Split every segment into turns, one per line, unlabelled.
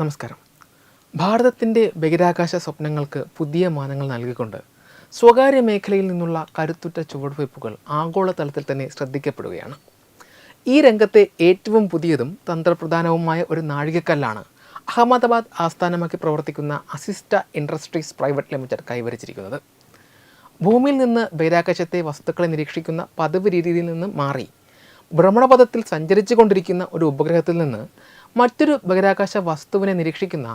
നമസ്കാരം. ഭാരതത്തിന്റെ ബഹിരാകാശ സ്വപ്നങ്ങൾക്ക് പുതിയ മാനങ്ങൾ നൽകിക്കൊണ്ട് സ്വകാര്യ മേഖലയിൽ നിന്നുള്ള കരുത്തുറ്റ ചുവടുവയ്പ്പുകൾ ആഗോളതലത്തിൽ തന്നെ ശ്രദ്ധിക്കപ്പെടുകയാണ്. ഈ രംഗത്തെ ഏറ്റവും പുതിയതും തന്ത്രപ്രധാനവുമായ ഒരു നാഴികക്കല്ലാണ് അഹമ്മദാബാദ് ആസ്ഥാനമാക്കി പ്രവർത്തിക്കുന്ന അസിസ്റ്റ ഇൻഡസ്ട്രീസ് പ്രൈവറ്റ് ലിമിറ്റഡ് കൈവരിച്ചിരിക്കുന്നത്. ഭൂമിയിൽ നിന്ന് ബഹിരാകാശത്തെ വസ്തുക്കളെ നിരീക്ഷിക്കുന്ന പതിവ് രീതിയിൽ നിന്ന് മാറി ഭ്രമണപഥത്തിൽ സഞ്ചരിച്ചു കൊണ്ടിരിക്കുന്ന ഒരു ഉപഗ്രഹത്തിൽ നിന്ന് മറ്റൊരു ബഹിരാകാശ വസ്തുവിനെ നിരീക്ഷിക്കുന്ന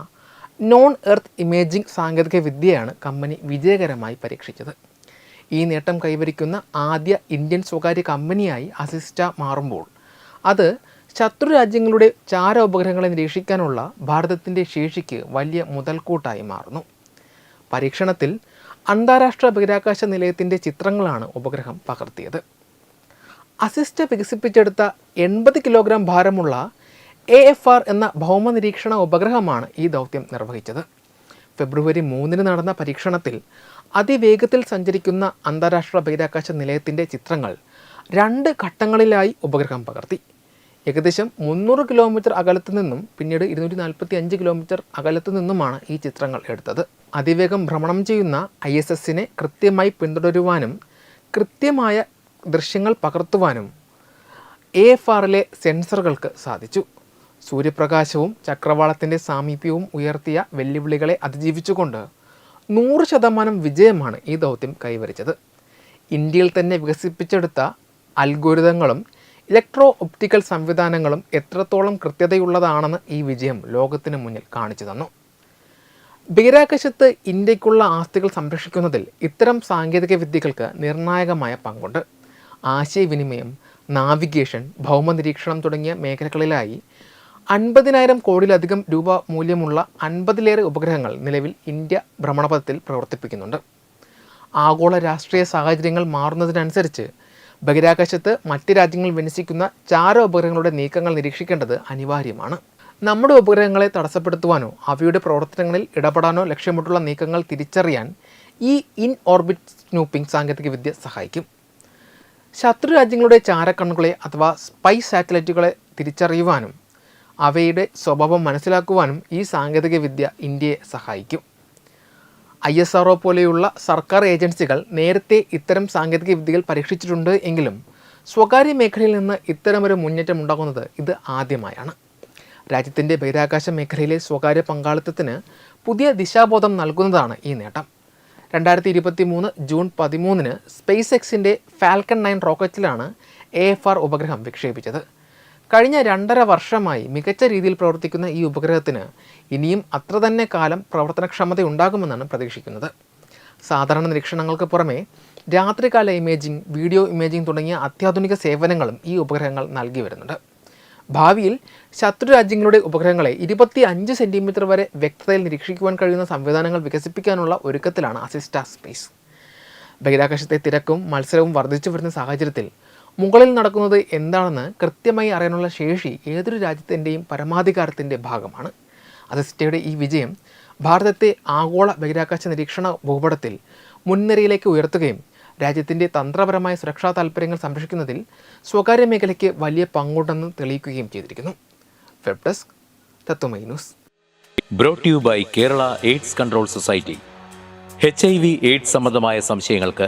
നോൺ എർത്ത് ഇമേജിംഗ് സാങ്കേതിക വിദ്യയാണ് കമ്പനി വിജയകരമായി പരീക്ഷിച്ചത്. ഈ നേട്ടം കൈവരിക്കുന്ന ആദ്യ ഇന്ത്യൻ സ്വകാര്യ കമ്പനിയായി അസിസ്റ്റ മാറുമ്പോൾ അത് ശത്രു രാജ്യങ്ങളുടെ ചാര ഉപഗ്രഹങ്ങളെ നിരീക്ഷിക്കാനുള്ള ഭാരതത്തിന്റെ ശേഷിക്ക് വലിയ മുതൽക്കൂട്ടായി മാറുന്നു. പരീക്ഷണത്തിൽ അന്താരാഷ്ട്ര ബഹിരാകാശ നിലയത്തിന്റെ ചിത്രങ്ങളാണ് ഉപഗ്രഹം പകർത്തിയത്. അസിസ്റ്റ വികസിപ്പിച്ചെടുത്ത എൺപത് കിലോഗ്രാം ഭാരമുള്ള എ എഫ് ആർ എന്ന ഭൗമ നിരീക്ഷണ ഉപഗ്രഹമാണ് ഈ ദൗത്യം നിർവഹിച്ചത്. ഫെബ്രുവരി മൂന്നിന് നടന്ന പരീക്ഷണത്തിൽ അതിവേഗത്തിൽ സഞ്ചരിക്കുന്ന അന്താരാഷ്ട്ര ബഹിരാകാശ നിലയത്തിന്റെ ചിത്രങ്ങൾ രണ്ട് ഘട്ടങ്ങളിലായി ഉപഗ്രഹം പകർത്തി. ഏകദേശം മുന്നൂറ് കിലോമീറ്റർ അകലത്തു നിന്നും പിന്നീട് ഇരുന്നൂറ്റി നാൽപ്പത്തി അഞ്ച് കിലോമീറ്റർ അകലത്ത് നിന്നുമാണ് ഈ ചിത്രങ്ങൾ എടുത്തത്. അതിവേഗം ഭ്രമണം ചെയ്യുന്ന ഐ എസ് എസിനെ കൃത്യമായി പിന്തുടരുവാനും കൃത്യമായ ദൃശ്യങ്ങൾ പകർത്തുവാനും എ എഫ് ആറിലെ സെൻസറുകൾക്ക് സാധിച്ചു. സൂര്യപ്രകാശവും ചക്രവാളത്തിന്റെ സാമീപ്യവും ഉയർത്തിയ വെല്ലുവിളികളെ അതിജീവിച്ചുകൊണ്ട് നൂറ് ശതമാനം വിജയമാണ് ഈ ദൗത്യം കൈവരിച്ചത്. ഇന്ത്യയിൽ തന്നെ വികസിപ്പിച്ചെടുത്ത അൽഗോരിതങ്ങളും ഇലക്ട്രോ ഒപ്റ്റിക്കൽ സംവിധാനങ്ങളും എത്രത്തോളം കൃത്യതയുള്ളതാണെന്ന് ഈ വിജയം ലോകത്തിന് മുന്നിൽ കാണിച്ചു തന്നു. ബഹിരാകാശത്ത് ഇന്ത്യക്കുള്ള ആസ്തികൾ സംരക്ഷിക്കുന്നതിൽ ഇത്തരം സാങ്കേതിക വിദ്യകൾക്ക് നിർണായകമായ പങ്കുണ്ട്. ആശയവിനിമയം നാവിഗേഷൻ ഭൗമനിരീക്ഷണം തുടങ്ങിയ മേഖലകളിലായി അൻപതിനായിരം കോടിയിലധികം രൂപ മൂല്യമുള്ള അൻപതിലേറെ ഉപഗ്രഹങ്ങൾ നിലവിൽ ഇന്ത്യ ഭ്രമണപഥത്തിൽ പ്രവർത്തിപ്പിക്കുന്നുണ്ട്. ആഗോള രാഷ്ട്രീയ സാഹചര്യങ്ങൾ മാറുന്നതിനനുസരിച്ച് ബഹിരാകാശത്ത് മറ്റ് രാജ്യങ്ങൾ വിന്യസിക്കുന്ന ചാര ഉപഗ്രഹങ്ങളുടെ നീക്കങ്ങൾ നിരീക്ഷിക്കേണ്ടത് അനിവാര്യമാണ്. നമ്മുടെ ഉപഗ്രഹങ്ങളെ തടസ്സപ്പെടുത്തുവാനോ അവയുടെ പ്രവർത്തനങ്ങളിൽ ഇടപെടാനോ ലക്ഷ്യമിട്ടുള്ള നീക്കങ്ങൾ തിരിച്ചറിയാൻ ഈ ഇൻ ഓർബിറ്റ് സ്നൂപ്പിംഗ് സാങ്കേതികവിദ്യ സഹായിക്കും. ശത്രു രാജ്യങ്ങളുടെ ചാരക്കണ്ണുകളെ അഥവാ സ്പൈ സാറ്റലൈറ്റുകളെ തിരിച്ചറിയുവാനും അവയുടെ സ്വഭാവം മനസ്സിലാക്കുവാനും ഈ സാങ്കേതികവിദ്യ ഇന്ത്യയെ സഹായിക്കും. ഐ എസ് ആർ പോലെയുള്ള സർക്കാർ ഏജൻസികൾ നേരത്തെ ഇത്തരം സാങ്കേതിക വിദ്യകൾ പരീക്ഷിച്ചിട്ടുണ്ട് എങ്കിലും സ്വകാര്യ മേഖലയിൽ നിന്ന് ഇത്തരമൊരു മുന്നേറ്റം ഉണ്ടാകുന്നത് ഇത് ആദ്യമായാണ്. രാജ്യത്തിന്റെ ബഹിരാകാശ മേഖലയിലെ സ്വകാര്യ പങ്കാളിത്തത്തിന് പുതിയ ദിശാബോധം നൽകുന്നതാണ് ഈ നേട്ടം. രണ്ടായിരത്തി ഇരുപത്തി മൂന്ന് ജൂൺ പതിമൂന്നിന് സ്പേസ് എക്സിന്റെ ഫാൽക്കൺ നയൻ റോക്കറ്റിലാണ് എ എഫ് ആർ ഉപഗ്രഹം വിക്ഷേപിച്ചത്. കഴിഞ്ഞ രണ്ടര വർഷമായി മികച്ച രീതിയിൽ പ്രവർത്തിക്കുന്ന ഈ ഉപഗ്രഹത്തിന് ഇനിയും അത്ര തന്നെ കാലം പ്രവർത്തനക്ഷമത ഉണ്ടാകുമെന്നാണ് പ്രതീക്ഷിക്കുന്നത്. സാധാരണ നിരീക്ഷണങ്ങൾക്ക് പുറമെ രാത്രികാല ഇമേജിംഗ് വീഡിയോ ഇമേജിംഗ് തുടങ്ങിയ അത്യാധുനിക സേവനങ്ങളും ഈ ഉപഗ്രഹങ്ങൾ നൽകി വരുന്നുണ്ട്. ഭാവിയിൽ ശത്രു രാജ്യങ്ങളുടെ ഉപഗ്രഹങ്ങളെ ഇരുപത്തി അഞ്ച് സെന്റിമീറ്റർ വരെ വ്യക്തതയിൽ നിരീക്ഷിക്കുവാൻ കഴിയുന്ന സംവിധാനങ്ങൾ വികസിപ്പിക്കാനുള്ള ഒരുക്കത്തിലാണ് അസിസ്റ്റ സ്പേസ്. ബഹിരാകാശത്തെ തിരക്കും മത്സരവും വർദ്ധിച്ചു വരുന്ന സാഹചര്യത്തിൽ മുകളിൽ നടക്കുന്നത് എന്താണെന്ന് കൃത്യമായി അറിയാനുള്ള ശേഷി ഏതൊരു രാജ്യത്തിന്റെയും പരമാധികാരത്തിന്റെ ഭാഗമാണ്. അതിസ്റ്റയുടെ ഈ വിജയം ഭാരതത്തെ ആഗോള ബഹിരാകാശ നിരീക്ഷണ ഭൂപടത്തിൽ മുൻനിരയിലേക്ക് ഉയർത്തുകയും രാജ്യത്തിന്റെ തന്ത്രപരമായ സുരക്ഷാ താൽപ്പര്യങ്ങൾ സംരക്ഷിക്കുന്നതിൽ സ്വകാര്യ മേഖലയ്ക്ക് വലിയ പങ്കുണ്ടെന്ന് തെളിയിക്കുകയും ചെയ്തിരിക്കുന്നു. Web desk Tatwamayi news.
Brought you by Kerala AIDS control society H I V AIDS സംബന്ധമായ സംശയങ്ങൾക്ക്